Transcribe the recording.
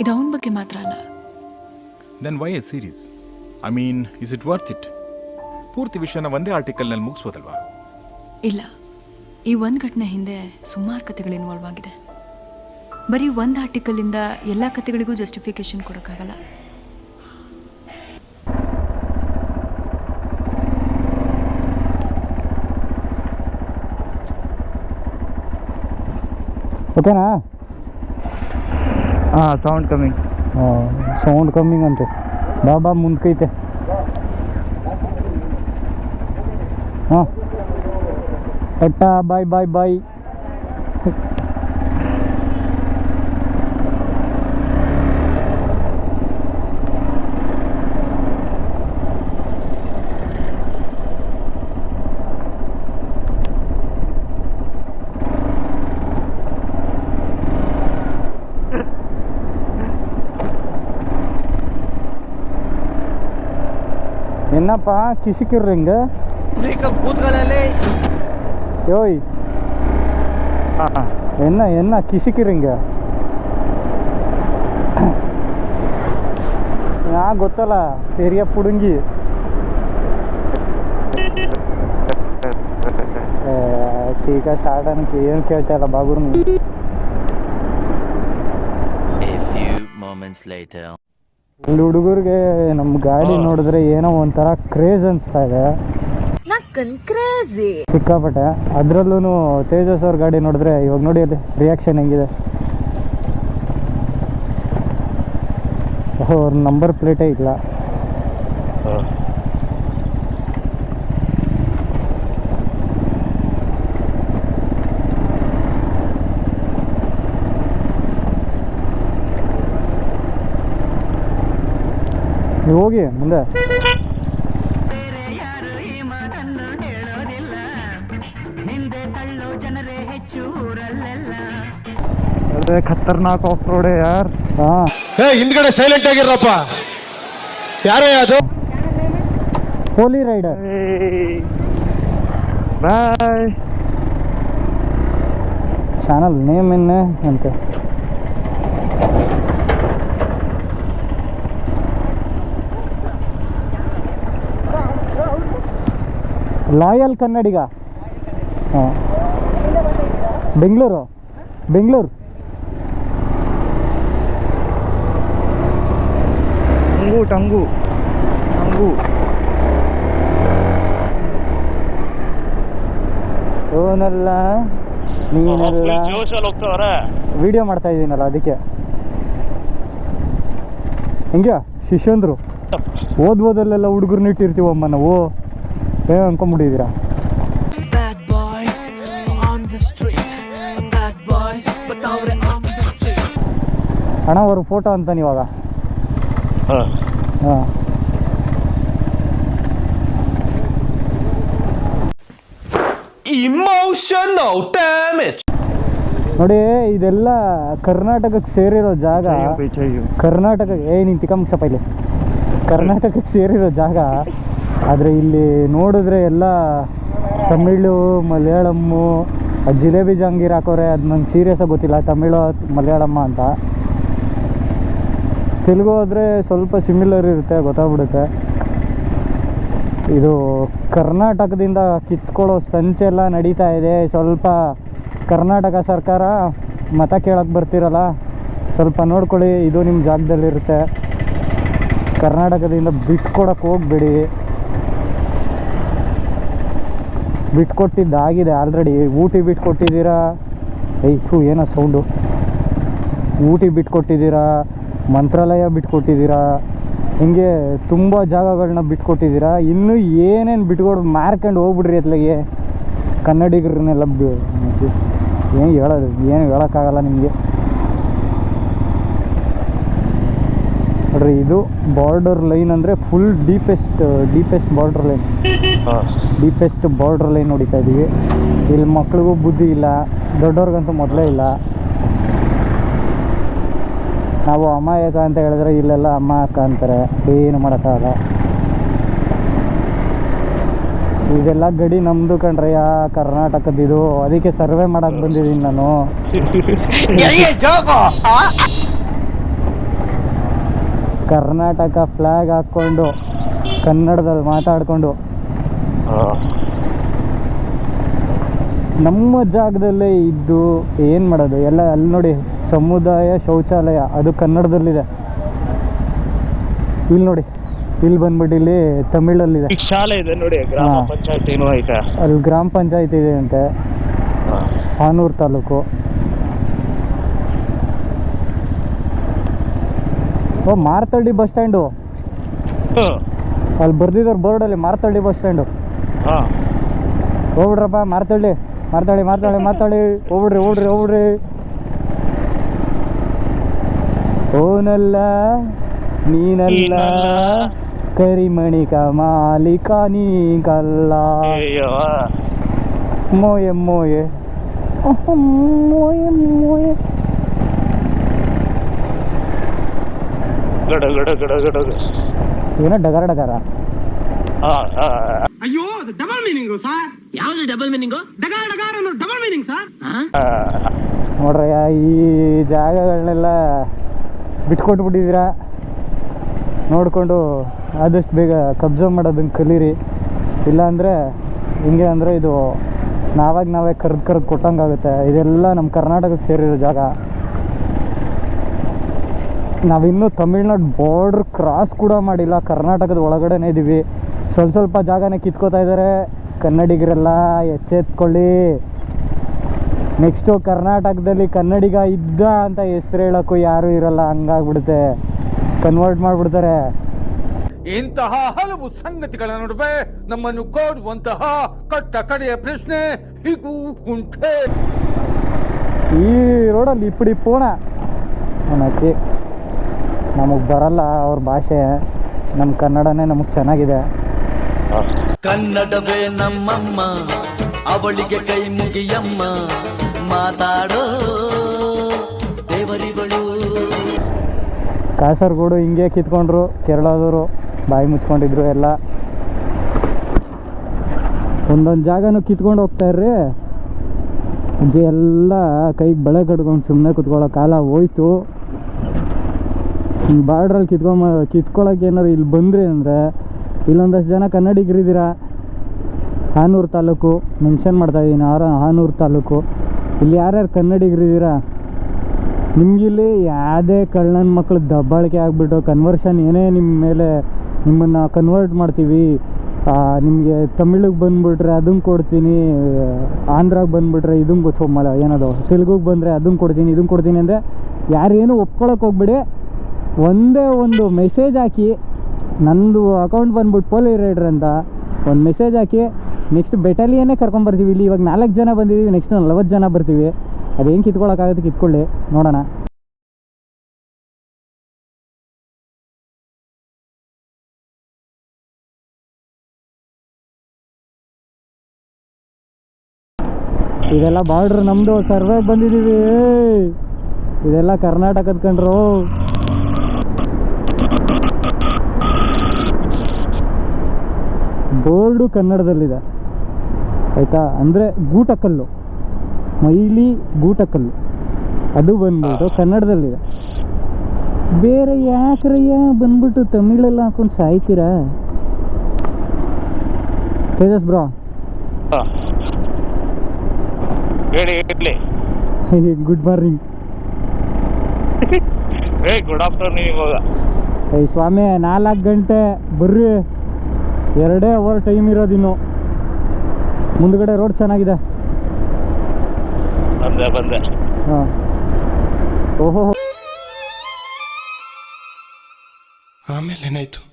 ಇದು ಅವನ ಬಗ್ಗೆ ಮಾತ್ರ ಅಲ್ಲ. Then why a series I mean is it worth it ಪೂರ್ತಿ ವಿಷಯನ ಒಂದೇ ಆರ್ಟಿಕಲ್ನಲ್ಲಿ ಮುಗಿಸ್ಬೋದಲ್ವಾ? ಇಲ್ಲ. ಈ ಒಂದು ಘಟನೆ ಹಿಂದೆ ಸುಮಾರು ಕಥೆಗಳು ಇನ್ವಾಲ್ವ್ ಆಗಿದೆ. ಬರೀ ಒಂದು ಆರ್ಟಿಕಲಿಂದ ಎಲ್ಲ ಕಥೆಗಳಿಗೂ ಜಸ್ಟಿಫಿಕೇಶನ್ ಕೊಡೋಕ್ಕಾಗಲ್ಲ. ಓಕೆನಾ ಸೌಂಡ್ ಕಮ್ಮಿ ಸೌಂಡ್ ಕಮ್ಮಿಂಗ್ ಅಂತೆ. ಬಾ ಬಾ ಮುಂದ್ಕೈತೆ. ಹಾಂ. ಎಟ್ಟ ಬಾಯ್ ಬಾಯ್ ಬಾಯ್ என்னப்பா கிசுக்கிடுறீங்க யோய் ಹಾಂ என்ன என்ன ಕಿಸಿಕಿರಿಂಗ ಯಾ ಗೊತ್ತಲ್ಲ ಏರಿಯಾ ಪುಡುಂಗಿ ಈಗ ಸಾಡನ್ಕೆ ಏನು ಕೇಳ್ತಾ ಇಲ್ಲ ಬಾಗುರ್ A few moments later. ಇಲ್ಲಿ ಹುಡುಗರಿಗೆ ನಮ್ಮ ಗಾಡಿ ನೋಡಿದ್ರೆ ಏನೋ ಒಂಥರ ಕ್ರೇಜ್ ಅನಿಸ್ತಾ ಇದೆ. ಸಿಕ್ಕಾಪಟ್ಟೆ. ಅದರಲ್ಲೂ ತೇಜಸ್ ಅವ್ರ ಗಾಡಿ ನೋಡಿದ್ರೆ ಇವಾಗ ನೋಡಿ ಅಲ್ಲಿ ರಿಯಾಕ್ಷನ್ ಹೆಂಗಿದೆ. ಅವ್ರ ನಂಬರ್ ಪ್ಲೇಟೇ ಇಲ್ಲ. ನೀವು ಹೋಗಿ ಮುಂದೆ. ಅದೇ ಖತರ್ನಾಕ್ ಆಫ್ ರೋಡ್ ಯಾರ್? ಹಾಂ. ಏ ಹಿಂದ್ಗಡೆ ಸೈಲೆಂಟ್ ಆಗಿರಪ್ಪ ಯಾರೇ ಅದು? Holy rider boy channel name ಇನ್ನ ಅಂತೆ. ಲಾಯಲ್ ಕನ್ನಡಿಗ ಹಾಂ. ಬೆಂಗಳೂರು? ಬೆಂಗಳೂರು. ಟಂಗು ಟಂಗು. ಟಂಗು. ಓನಲ್ಲ ನೀನಲ್ಲ ವಿಡಿಯೋ ಮಾಡ್ತಾ ಇದ್ದೀನಲ್ಲ ಅದಕ್ಕೆ. ಹೆಂಗೆ? ಶಿಷ್ಯಂದ್ರು. ಓದ್ಬೋದಲ್ಲೆಲ್ಲ ಹುಡುಗರ್ನ ಇಟ್ಟಿರ್ತೀವಮ್ಮ ನಾವು. ಏನು street. ಅಣ್ಣ ಅವ್ರ ಫೋಟೋ ಅಂತ ಇವಾಗ ಹಾಂ. ಹಾಂ. ಇಮೋಷನಲ್ ಡ್ಯಾಮೇಜ್ ನೋಡಿ ಇದೆಲ್ಲ ಕರ್ನಾಟಕಕ್ಕೆ ಸೇರಿರೋ ಜಾಗ ಕರ್ನಾಟಕ ಏ ನೀನು ಚಪ್ಪ ಇಲ್ಲಿ ಕರ್ನಾಟಕಕ್ಕೆ ಸೇರಿರೋ ಜಾಗ ಆದರೆ ಇಲ್ಲಿ ನೋಡಿದ್ರೆ ಎಲ್ಲ ತಮಿಳು, ಮಲಯಾಳಮ್ಮು ಜಿಲೇಬಿ ಜಹಾಂಗೀರ್ ಹಾಕೋರೆ, ಅದು ನಂಗೆ ಸೀರಿಯಸ್ಸಾಗಿ ಗೊತ್ತಿಲ್ಲ, ತಮಿಳು, ಮಲಯಾಳಮ್ಮ ಅಂತ. ತೆಲುಗು ಆದರೆ ಸ್ವಲ್ಪ ಸಿಮಿಲರ್ ಇರುತ್ತೆ, ಗೊತ್ತಾಗ್ಬಿಡುತ್ತೆ. ಇದು ಕರ್ನಾಟಕದಿಂದ ಕಿತ್ಕೊಳ್ಳೋ ಸಂಚೆಲ್ಲ ನಡೀತಾ ಇದೆ, ಸ್ವಲ್ಪ ಕರ್ನಾಟಕ ಸರ್ಕಾರ ಮತ ಕೇಳಕ್ಕೆ ಬರ್ತಿರಲ್ಲ, ಸ್ವಲ್ಪ ನೋಡ್ಕೊಳ್ಳಿ, ಇದು ನಿಮ್ಮ ಜಾಗದಲ್ಲಿರುತ್ತೆ. ಕರ್ನಾಟಕದಿಂದ ಬಿಟ್ಕೊಡಕ್ಕೆ ಹೋಗ್ಬೇಡಿ. ಬಿಟ್ಕೊಟ್ಟಿದ್ದಾಗಿದೆ ಆಲ್ರೆಡಿ ಊಟಿ ಬಿಟ್ಕೊಟ್ಟಿದ್ದೀರಾ? ಥೂ, ಏನೋ ಸೌಂಡು ಊಟಿ ಬಿಟ್ಕೊಟ್ಟಿದ್ದೀರಾ? ಮಂತ್ರಾಲಯ ಬಿಟ್ಕೊಟ್ಟಿದ್ದೀರಾ? ಹಿಂಗೆ ತುಂಬ ಜಾಗಗಳನ್ನ ಬಿಟ್ಕೊಟ್ಟಿದ್ದೀರಾ? ಇನ್ನೂ ಏನೇನು ಬಿಟ್ಕೊಡ್ ಮಾರ್ಕೊಂಡು ಹೋಗ್ಬಿಡ್ರಿ ಅತ್ಲಾಗೆ ಕನ್ನಡಿಗರನ್ನೆಲ್ಲ ಏನು ಹೇಳೋದು? ಏನು ಹೇಳೋಕ್ಕಾಗಲ್ಲ ನಿಮಗೆ. ನೋಡ್ರಿ ಇದು ಬಾರ್ಡರ್ ಲೈನ್ ಅಂದ್ರೆ full deepest deepest border line deepest border line ಹೊಡಿತಾ ಇದೀವಿ. ಇಲ್ಲಿ ಮಕ್ಳಿಗೂ ಬುದ್ಧಿ ಇಲ್ಲ ದೊಡ್ಡವ್ರಿಗಂತೂ ಮೊದಲೇ ಇಲ್ಲ. ನಾವು ಅಮಾಯಕ ಅಂತ ಹೇಳಿದ್ರೆ ಇಲ್ಲೆಲ್ಲ ಅಮ್ಮ ಅಕ್ಕ ಅಂತಾರೆ. ಏನು ಮಾಡೋಕ್ಕಾಗಲ್ಲ. ಇದೆಲ್ಲ ಗಡಿ ನಮ್ದು ಕಣ್ರಯ್ಯ ಕರ್ನಾಟಕದಿದು ಅದಕ್ಕೆ ಸರ್ವೆ ಮಾಡಕ್ ಬಂದಿದ್ದೀನಿ ನಾನು. ಕರ್ನಾಟಕ ಫ್ಲ್ಯಾಗ್ ಹಾಕ್ಕೊಂಡು ಕನ್ನಡದಲ್ಲಿ ಮಾತಾಡಿಕೊಂಡು. ನಮ್ಮ ಜಾಗದಲ್ಲೇ ಇದ್ದು ಏನು ಮಾಡೋದು? ಎಲ್ಲ ಅಲ್ಲಿ ನೋಡಿ ಸಮುದಾಯ ಶೌಚಾಲಯ ಅದು ಕನ್ನಡದಲ್ಲಿದೆ. ಇಲ್ಲಿ ನೋಡಿ ಇಲ್ಲಿ ಬಂದ್ಬಿಟ್ಟು ಇಲ್ಲಿ ತಮಿಳಲ್ಲಿದೆ. ಶಾಲೆ ಇದೆ ನೋಡಿ ಗ್ರಾಮ ಹಾ. ಪಂಚಾಯತ್ ಏನೋ ಐತೆ. ಅಲ್ಲಿ ಗ್ರಾಮ ಪಂಚಾಯತ್ ಇದೆ ಅಂತೆ. ಹಾನೂರು ತಾಲೂಕು. ಓ ಮಾರ್ತಳ್ಳಿ ಬಸ್ ಸ್ಟ್ಯಾಂಡು. ಅಲ್ಲಿ ಬರ್ದಿದ್ದಾರೆ ಬೋರ್ಡಲ್ಲಿ ಮಾರ್ತಳ್ಳಿ ಬಸ್ ಸ್ಟ್ಯಾಂಡು. ಹೋಗ್ಬಿಡ್ರಪ್ಪ ಮಾರ್ತಳ್ಳಿ. ಮಾರ್ತಳ್ಳಿ ಮಾರ್ತಳ್ಳಿ ಮಾರ್ತಳ್ಳಿ. ಹೋಗ್ಬಿಡ್ರಿ ಹೋಗ್ಬಿಡ್ರಿ ಹೋಗ್ಬಿಡ್ರಿ. ಓನಲ್ಲ ನೀನಲ್ಲ. ಕರಿಮಣಿಕ ಮಾಲೀಕ ನೀ ಕಲ್ಲ ಅಯ್ಯೋ. ಮೋಯೆ ಮೋಯೆ. ಮೋಯೆ ಮೋಯೆ. ಗಡ ಗಡ ಗಡ ಗಡ ಏನೋ ಡಗರ ಡಗರ. ಅಯ್ಯೋ ಅದು ಡಬಲ್ ಮೀನಿಂಗ್ ಸರ್ ಯಾವ್ದು ಡಬಲ್ ಮೀನಿಂಗ್ ಡಗಾರ್ ಡಗಾರ್ ಅನ್ನೋ ಡಬಲ್ ಮೀನಿಂಗ್ ಸರ್ ನೋಡ್ರಯ್ಯ ಈ ಜಾಗಗಳನ್ನೆಲ್ಲ ಬಿಟ್ಕೊಟ್ಬಿಟ್ಟಿದ್ದೀರಾ ನೋಡಿಕೊಂಡು ಆದಷ್ಟು ಬೇಗ ಕಬ್ಜ ಮಾಡೋದನ್ನು ಕಲೀರಿ. ಇಲ್ಲಾಂದರೆ ಹಿಂಗೆ ಅಂದರೆ ಇದು ನಾವಾಗ ನಾವೇ ಕರ್ದು ಕರ್ದು ಕೊಟ್ಟಂಗಾಗುತ್ತೆ. ಇದೆಲ್ಲ ನಮ್ಮ ಕರ್ನಾಟಕಕ್ಕೆ ಸೇರಿರೋ ಜಾಗ. ನಾವಿನ್ನೂ ತಮಿಳ್ನಾಡು ಬಾರ್ಡ್ರ್ ಕ್ರಾಸ್ ಕೂಡ ಮಾಡಿಲ್ಲ. ಕರ್ನಾಟಕದ ಒಳಗಡೆನೇ ಇದ್ದೀವಿ ಸ್ವಲ್ಪ ಸ್ವಲ್ಪ ಜಾಗನೇ ಕಿತ್ಕೋತಾ ಇದ್ದಾರೆ ಕನ್ನಡಿಗರೆಲ್ಲ ಎಚ್ಚೆತ್ಕೊಳ್ಳಿ. ನೆಕ್ಸ್ಟು ಕರ್ನಾಟಕದಲ್ಲಿ ಕನ್ನಡಿಗ ಇದ್ದ ಅಂತ ಹೆಸ್ರು ಹೇಳೋಕ್ಕೂ ಯಾರೂ ಇರಲ್ಲ. ಹಂಗಾಗ್ಬಿಡುತ್ತೆ. ಕನ್ವರ್ಟ್ ಮಾಡಿಬಿಡ್ತಾರೆ. ಇಂತಹ ಹಲವು ಸಂಗತಿಗಳ ನಡುವೆ ನಮ್ಮನ್ನು ಕೋರುವಂತಹ ಕಟ್ಟ ಕಡೆಯ ಪ್ರಶ್ನೆ ಹೀಗೂ ಉಂಟೆ. ಈ ರೋಡಲ್ಲಿ ಇಪ್ಪಡಿ ಪೋಣ. ಅನ್ನೋಕ್ಕೆ ನಮಗೆ ಬರಲ್ಲ ಅವ್ರ ಭಾಷೆ. ನಮ್ಮ ಕನ್ನಡನೇ ನಮಗೆ ಚೆನ್ನಾಗಿದೆ. ಕನ್ನಡವೇ ನಮ್ಮಮ್ಮ ಅವಳಿಗೆ ಕೈ ಮುಗಿಯಮ್ಮ ಮಾತಾಡೋ ದೇವರಿಗಳು. ಕಾಸರಗೋಡು ಹಿಂಗೆ ಕಿತ್ಕೊಂಡ್ರು ಕೇರಳದವರು ಬಾಯಿ ಮುಚ್ಕೊಂಡಿದ್ರು ಎಲ್ಲ. ಒಂದೊಂದು ಜಾಗನೂ ಕಿತ್ಕೊಂಡು ಹೋಗ್ತಾರ್ರಿ ಅಜ್ಜಿ ಎಲ್ಲ ಕೈಗೆ ಬಳೆ ಕಟ್ಕೊಂಡು ಸುಮ್ಮನೆ ಕುತ್ಕೊಳ್ಳೋ ಕಾಲ ಹೋಯ್ತು. ಬಾರ್ಡ್ರಲ್ಲಿ ಕಿತ್ಕೊಂಬ ಕಿತ್ಕೊಳ್ಳೋಕೆ ಏನಾರು ಇಲ್ಲಿ ಬಂದ್ರಿ ಅಂದರೆ ಇಲ್ಲೊಂದಷ್ಟು ಜನ ಕನ್ನಡಿಗರಿದ್ದೀರಾ? ಹಾನೂರು ತಾಲೂಕು ಮೆನ್ಷನ್ ಮಾಡ್ತಾ ಇದ್ದೀನಿ ಆರ ಹಾನೂರು ತಾಲೂಕು. ಇಲ್ಲಿ ಯಾರ್ಯಾರು ಕನ್ನಡಿಗರಿದ್ದೀರಾ? ನಿಮಗಿಲ್ಲಿ ಯಾವುದೇ ಕಳ್ಳನ ಮಕ್ಕಳು ದಬ್ಬಾಳಿಕೆ ಆಗಿಬಿಟ್ಟು ಕನ್ವರ್ಷನ್ ಏನೇ ನಿಮ್ಮ ಮೇಲೆ ನಿಮ್ಮನ್ನು ಕನ್ವರ್ಟ್ ಮಾಡ್ತೀವಿ ನಿಮಗೆ ತಮಿಳಿಗೆ ಬಂದುಬಿಟ್ರೆ ಅದನ್ನು ಕೊಡ್ತೀನಿ, ಆಂಧ್ರಾಗೆ ಬಂದುಬಿಟ್ರೆ ಇದನ್ನು ಗೊತ್ತೋಮಲ್ಲ ಏನದು, ತೆಲುಗುಗೆ ಬಂದರೆ ಅದನ್ನು ಕೊಡ್ತೀನಿ, ಇದನ್ನು ಕೊಡ್ತೀನಿ ಅಂದರೆ ಯಾರೇನು ಒಪ್ಕೊಳಕ್ಕೆ ಹೋಗ್ಬಿಡಿ. ಒಂದೇ ಒಂದು ಮೆಸೇಜ್ ಹಾಕಿ ನಂದು ಅಕೌಂಟ್ ಬಂದ್ಬಿಟ್ಟು ಪೋಲಿ ರೈಡ್ರ್ ಅಂತ ಒಂದು ಮೆಸೇಜ್ ಹಾಕಿ ನೆಕ್ಸ್ಟ್ ಬೆಟಲಿಯನ್ನೇ ಕರ್ಕೊಂಬರ್ತೀವಿ ಇಲ್ಲಿ. ಇವಾಗ ನಾಲ್ಕು ಜನ ಬಂದಿದ್ದೀವಿ ನೆಕ್ಸ್ಟ್ ನಲ್ವತ್ತು ಜನ ಬರ್ತೀವಿ. ಅದು ಹೆಂಗೆ ಕಿತ್ಕೊಳ್ಳೋಕ್ಕಾಗುತ್ತೆ ಕಿತ್ಕೊಳ್ಳಿ, ನೋಡೋಣ. ಇದೆಲ್ಲ ಬಾರ್ಡ್ರ್ ನಮ್ಮದು ಸರ್ವೆ ಬಂದಿದ್ದೀವಿ ಇದೆಲ್ಲ ಕರ್ನಾಟಕದ ಕಂಡ್ರು ಬೋರ್ಡು ಕನ್ನಡದಲ್ಲಿದೆ. ಆಯಿತಾ? ಅಂದರೆ ಗೂಟಕಲ್ಲು. ಮೈಲಿ ಗೂಟಕಲ್ಲು. ಅದು ಬಂದ್ಬಿಟ್ಟು ಕನ್ನಡದಲ್ಲಿದೆ. ಬೇರೆ ಯಾಕ್ರಯ್ಯ ಬಂದ್ಬಿಟ್ಟು ತಮಿಳೆಲ್ಲ ಹಾಕೊಂಡು ಸಾಯ್ತೀರಾ? Tejas bro. Good morning. Good afternoon ಇವಾಗ. ಏಯ್ ಸ್ವಾಮಿ ನಾಲ್ಕು ಗಂಟೆ ಬರ್ರಿ. ಎರಡೇ ಅವರ್ ಟೈಮ್ ಇರೋದಿನ್ನು ಮುಂದ್ಗಡೆ ರೋಡ್ ಚೆನ್ನಾಗಿದೆ. ಬಂದೆ ಬಂದೆ. ಹಾಂ. ಓಹೋ. ಆಮೇಲೆ ಏನಾಯ್ತು? ಆಮೇಲೆ